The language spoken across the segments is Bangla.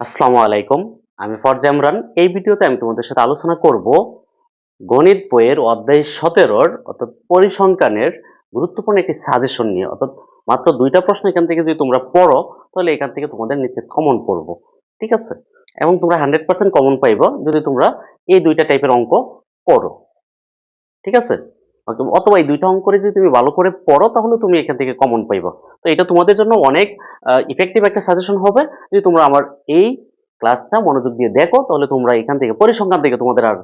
আসসালামু আলাইকুম। আমি ফরজা ইমরান। এই ভিডিওতে আমি তোমাদের সাথে আলোচনা করব গণিত বইয়ের অধ্যায় সতেরোর, অর্থাৎ পরিসংখ্যানের গুরুত্বপূর্ণ একটি সাজেশন নিয়ে। অর্থাৎ মাত্র দুইটা প্রশ্ন এখান থেকে যদি তোমরা পড়ো, তাহলে এখান থেকে তোমাদের নিচে কমন পড়ব। ঠিক আছে? এবং তোমরা হান্ড্রেড পার্সেন্ট কমন পাইব যদি তোমরা এই দুইটা টাইপের অঙ্ক করো। ঠিক আছে? অথবা- এই দুইটা অঙ্ক করে যদি তুমি ভালো করে পড়ো, তাহলে তুমি এখান থেকে কমন পাইবা। তো এটা তোমাদের জন্য অনেক ইফেক্টিভ একটা সাজেশন হবে। যদি তোমরা আমার এই ক্লাসটা মনোযোগ দিয়ে দেখো, তাহলে তোমরা এখান থেকে পরিসংখ্যান থেকে তোমাদের আর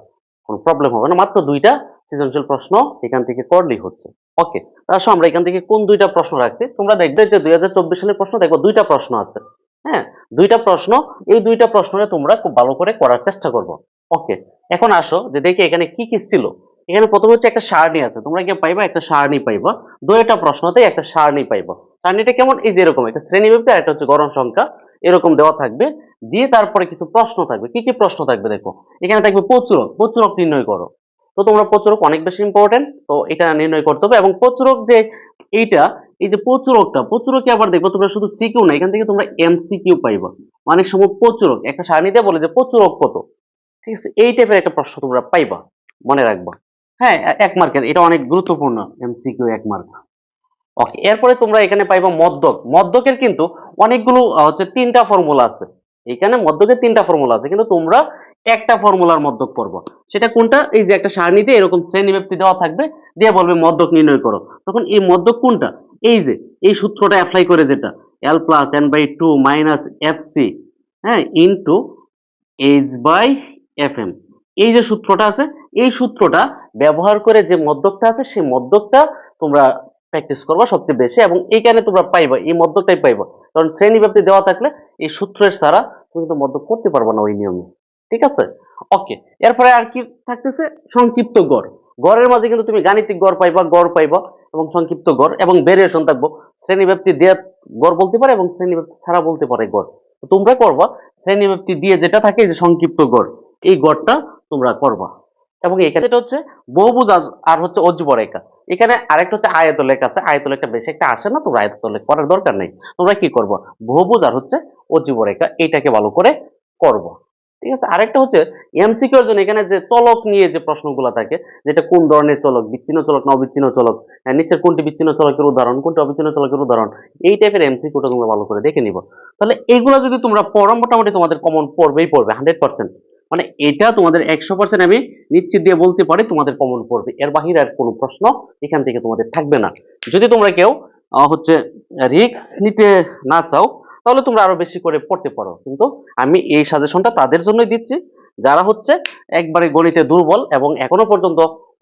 কোনো প্রবলেম হবে না। মাত্র দুইটা সৃজনশীল প্রশ্ন এখান থেকে করলেই হচ্ছে। ওকে আসো আমরা এখান থেকে কোন দুইটা প্রশ্ন রাখছি। তোমরা দেখবে যে দুই হাজার চব্বিশ সালের প্রশ্ন, দেখো দুইটা প্রশ্ন আছে। হ্যাঁ দুইটা প্রশ্ন, এই দুইটা প্রশ্নে তোমরা খুব ভালো করে করার চেষ্টা করব। ওকে, এখন আসো যে দেখি এখানে কি কি ছিল। এখানে প্রথমে হচ্ছে একটা সারণী আছে। তোমরা কি পাইবা, একটা সারণী পাইবা। দুইটা প্রশ্নতে একটা সারণী পাইবা। সারণীটা কেমন? এই যে এরকম, একটা শ্রেণীব্যাপ্তি আর একটা হচ্ছে গড়ন সংখ্যা। এরকম দেওয়া থাকবে। দিয়ে তারপরে কিছু প্রশ্ন থাকবে। কি কি প্রশ্ন থাকবে দেখো? এখানে থাকবে প্রচুরক। প্রচুরক নির্ণয় করো। তো তোমরা প্রচুরক অনেক বেশি ইম্পর্টেন্ট তো এটা নির্ণয় করতে হবে। এবং প্রচুরক যে এইটা, এই যে প্রচুরকটা, প্রচুরকে আবার দেখব, তোমরা শুধু সিকিউ না, এখান থেকে তোমরা এমসিকিউ পাইবা। অনেক সময় প্রচুরক, একটা সারণীতে বলে যে প্রচুরক কত? ঠিক আছে, এই টাইপের একটা প্রশ্ন তোমরা পাইবা। মনে রাখবা। হ্যাঁ এক মার্কের এটা অনেক গুরুত্বপূর্ণ এমসিকিউ এক মার্ক ওকে এরপরে তোমরা এখানে পাইবা মদ্যক মদ্যকের কিন্তু অনেকগুলো হচ্ছে তিনটা ফর্মুলা আছে। এখানে মদ্যকের তিনটা ফর্মুলা আছে, কিন্তু তোমরা একটা ফর্মুলার মদ্যক পড়ব। সেটা কোনটা? এই যে একটা সারণীতে এরকম শ্রেণীব্যাপ্তি দেওয়া থাকবে, দিয়ে বলবে মদ্যক নির্ণয় করো। তখন এই মদ্যক কোনটা? এই যে, এই সূত্রটা অ্যাপ্লাই করে যেটা L plus N by two minus F C হ্যাঁ into H by F M এই যে সূত্রটা আছে, এই সূত্রটা ব্যবহার করে যে মদ্যকটা আছে, সেই মদ্যকটা তোমরা প্র্যাকটিস করবা সবচেয়ে বেশি এবং এইখানে তোমরা পাইবা, এই মদ্যকটাই পাইবা। কারণ শ্রেণীব্যাপ্তি দেওয়া থাকলে এই সূত্রের ছাড়া তুমি কিন্তু মদ্যক করতে পারবে না ওই নিয়মে। ঠিক আছে? ওকে এরপরে আর কি থাকতেছে? সংক্ষিপ্ত গড়। গড়ের মাঝে কিন্তু তুমি গাণিতিক গড় পাইবা গড় পাইবা এবং সংক্ষিপ্ত গড় এবং ভেরিয়েশন থাকব। শ্রেণীব্যাপ্তি দিয়ে গড় বলতে পারে এবং শ্রেণীব্যাপ্তি ছাড়া বলতে পারে গড়। তোমরা করবা শ্রেণীব্যাপ্তি দিয়ে যেটা থাকে যে সংক্ষিপ্ত গড়, এই গড়টা তোমরা করবা। এবং এখানে এটা হচ্ছে বহুভুজ আর- হচ্ছে অজীব রেখা। এখানে আরেকটা হচ্ছে আয়তলেখ আছে। আয়তলেখটা বেশি একটা আসে না তোমরা আয়তলেখ করার দরকার নেই। তোমরা কি করব? বহুভুজ আর হচ্ছে অজীব রেখা এইটাকে ভালো করে করব। ঠিক আছে? আরেকটা হচ্ছে এমসিকিউ এর জন্য এখানে যে চলক নিয়ে যে প্রশ্নগুলো থাকে যেটা কোন ধরনের চলক? বিচ্ছিন্ন চলক না অবিচ্ছিন্ন চলক? হ্যাঁ, নিচের কোনটি বিচ্ছিন্ন চলকের উদাহরণ কোনটি অবিচ্ছিন্ন চলকের উদাহরণ? এই টাইপের এমসিকিউটা তোমরা ভালো করে দেখে নিব। তাহলে এইগুলো যদি তোমরা পড়ো মোটামুটি তোমাদের কমন পড়বেই পড়বে হান্ড্রেড পার্সেন্ট মানে এটা তোমাদের একশো পার্সেন্ট আমি নিশ্চিত দিয়ে বলতে পারি তোমাদের কমন পড়বে। এর বাহিরে আর কোনো প্রশ্ন এখান থেকে তোমাদের থাকবে না। যদি তোমরা কেউ হচ্ছে রিস্ক নিতে না চাও, তাহলে তোমরা আরও বেশি করে পড়তে পারো। কিন্তু আমি এই সাজেশনটা তাদের জন্যই দিচ্ছি। যারা হচ্ছে একবারে গণিতে দুর্বল এবং এখনও পর্যন্ত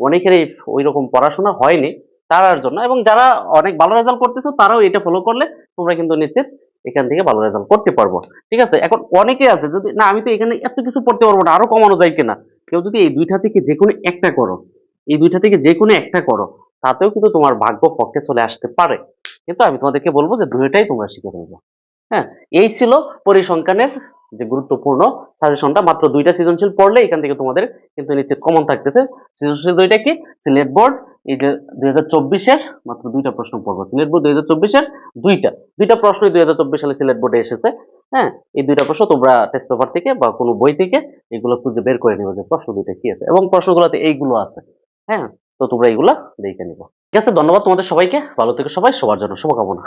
অনেকেরই ওই রকম পড়াশোনা হয়নি তারার জন্য এবং যারা অনেক ভালো রেজাল্ট করতেছো, তারাও এটা ফলো করলে তোমরা কিন্তু নিশ্চিত এখান থেকে ভালো রেজাল্ট করতে পারব। ঠিক আছে? এখন অনেকে আছে যদি, না, আমি তো এখানে এত কিছু পড়তে পারব না, আরও কমানো যায় কিনা? কেউ যদি এই দুইটা থেকে যে কোনো একটা করো, এই দুইটা থেকে যে কোনো একটা করো, তাতেও কিন্তু তোমার ভাগ্য পক্ষে চলে আসতে পারে। কিন্তু আমি তোমাদেরকে বলব যে দুইটাই তোমরা শিখে ফেলব। হ্যাঁ? এই ছিল পরিসংখ্যানের যে গুরুত্বপূর্ণ সাজেশনটা মাত্র দুইটা সৃজনশীল পড়লে এখান থেকে তোমাদের কিন্তু নিশ্চিত কমন থাকতেছে। সৃজনশীল দুইটা কি? সিলেট বোর্ড এই যে দুই হাজার চব্বিশের, মাত্র দুইটা প্রশ্ন পড়ব। সিলেট বোর্ড দুই হাজার চব্বিশের দুইটা। দুইটা প্রশ্নই দুই হাজার চব্বিশ সালে সিলেট বোর্ডে এসেছে। হ্যাঁ এই দুইটা প্রশ্ন তোমরা টেস্ট পেপার থেকে বা কোনো বই থেকে এগুলো খুঁজে বের করে নেবে যে প্রশ্ন দুইটা কি আছে। এবং প্রশ্নগুলোতে এইগুলো আছে। হ্যাঁ তো তোমরা এইগুলা দেখে নিবো। ঠিক আছে, ধন্যবাদ তোমাদের সবাইকে। ভালো থেকে সবাই। সবার জন্য শুভকামনা।